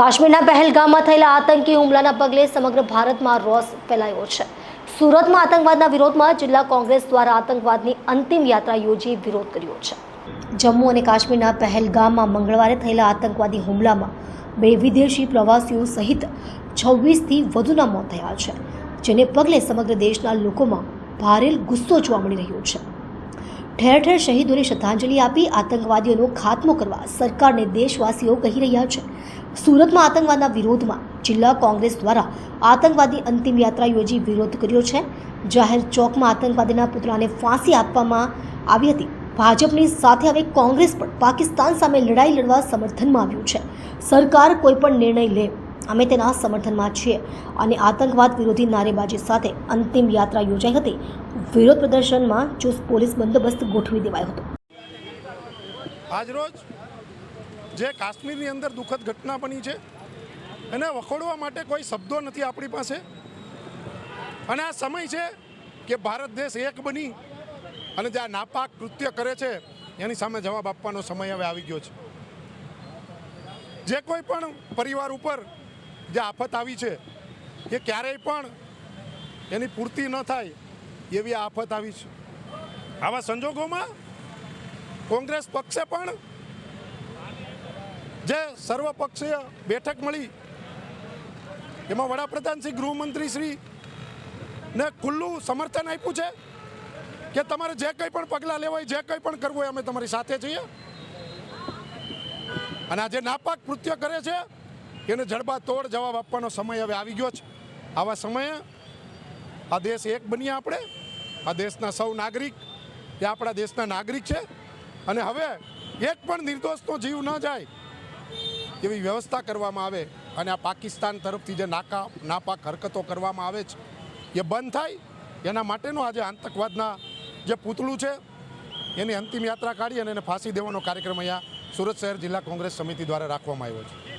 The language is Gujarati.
કાશ્મીરના પહેલગામમાં થયેલા આતંકી હુમલાના પગલે સમગ્ર ભારતમાં રોષ ફેલાયો છે. સુરતમાં આતંકવાદના વિરોધમાં જિલ્લા કોંગ્રેસ દ્વારા આતંકવાદની અંતિમ યાત્રા યોજી વિરોધ કર્યો છે. જમ્મુ અને કાશ્મીરના પહેલગામમાં મંગળવારે થયેલા આતંકવાદી હુમલામાં બે વિદેશી પ્રવાસીઓ સહિત છવ્વીસથી વધુના મોત થયા છે, જેને પગલે સમગ્ર દેશના લોકોમાં ભારે ગુસ્સો જોવા મળી રહ્યો છે. ઠેર ઠેર શહીદોને શ્રદ્ધાંજલિ આપી આતંકવાદીઓનો ખાત્મો કરવા સરકારને દેશવાસીઓ કહી રહ્યા છે. સુરતમાં આતંકવાદના વિરોધમાં જિલ્લા કોંગ્રેસ દ્વારા આતંકવાદી અંતિમ યાત્રા યોજી વિરોધ કર્યો છે. જાહેર ચોકમાં આતંકવાદીના પુતળાને ફાંસી આપવામાં આવી હતી. ભાજપની સાથે હવે કોંગ્રેસ પણ પાકિસ્તાન સામે લડાઈ લડવા સમર્થનમાં આવ્યું છે. સરકાર કોઈ પણ નિર્ણય લે અમે તેના સમર્થનમાં છીએ. અને આતંકવાદ વિરોધી નારેબાજી સાથે અંતિમ યાત્રા યોજાઈ હતી. વિરોધ પ્રદર્શનમાં ચુસ્ત પોલીસ બંદોબસ્ત ગોઠવી દેવાયો હતો. આજરોજ જે કાશ્મીરની અંદર દુઃખદ ઘટના બની છે, એને વખોડવા માટે કોઈ શબ્દો નથી આપણી પાસે. અને આ સમય છે કે ભારત દેશ એક બની અને જે નાપાક કૃત્ય કરે છે, એની સામે જવાબ આપવાનો સમય હવે આવી ગયો છે. જે કોઈ પણ પરિવાર ઉપર જે આફત આવી છે, એ ક્યારેય પણ એની પૂર્તિ ન થાય એવી આફત આવી છે. આવા સંજોગોમાં કોંગ્રેસ પક્ષે પણ જે સર્વપક્ષીય બેઠક મળી, એમાં વડાપ્રધાન શ્રી, ગૃહમંત્રી શ્રી ને ખુલ્લું સમર્થન આપ્યું છે કે તમારે જે કંઈ પણ પગલાં લેવાય જે કંઈ પણ કરવું હોય, અમે તમારી સાથે છીએ. અને આ જે નાપાક કૃત્ય કરે છે એને જડબા તોડ જવાબ આપવાનો સમય હવે આવી ગયો છે. આવા સમયે આ દેશ એક બનીએ આપણે. આ દેશના સૌ નાગરિક, એ આપણા દેશના નાગરિક છે. અને હવે એક પણ નિર્દોષનો જીવ ન જાય એવી વ્યવસ્થા કરવામાં આવે અને આ પાકિસ્તાન તરફથી જે નાકા, નાપાક હરકતો કરવામાં આવે છે, એ બંધ થાય. એના માટેનું આજે આતંકવાદના જે પૂતળું છે, એની અંતિમ યાત્રા કાઢી અને એને ફાંસી દેવાનો કાર્યક્રમ અહીંયા સુરત શહેર જિલ્લા કોંગ્રેસ સમિતિ દ્વારા રાખવામાં આવ્યો છે.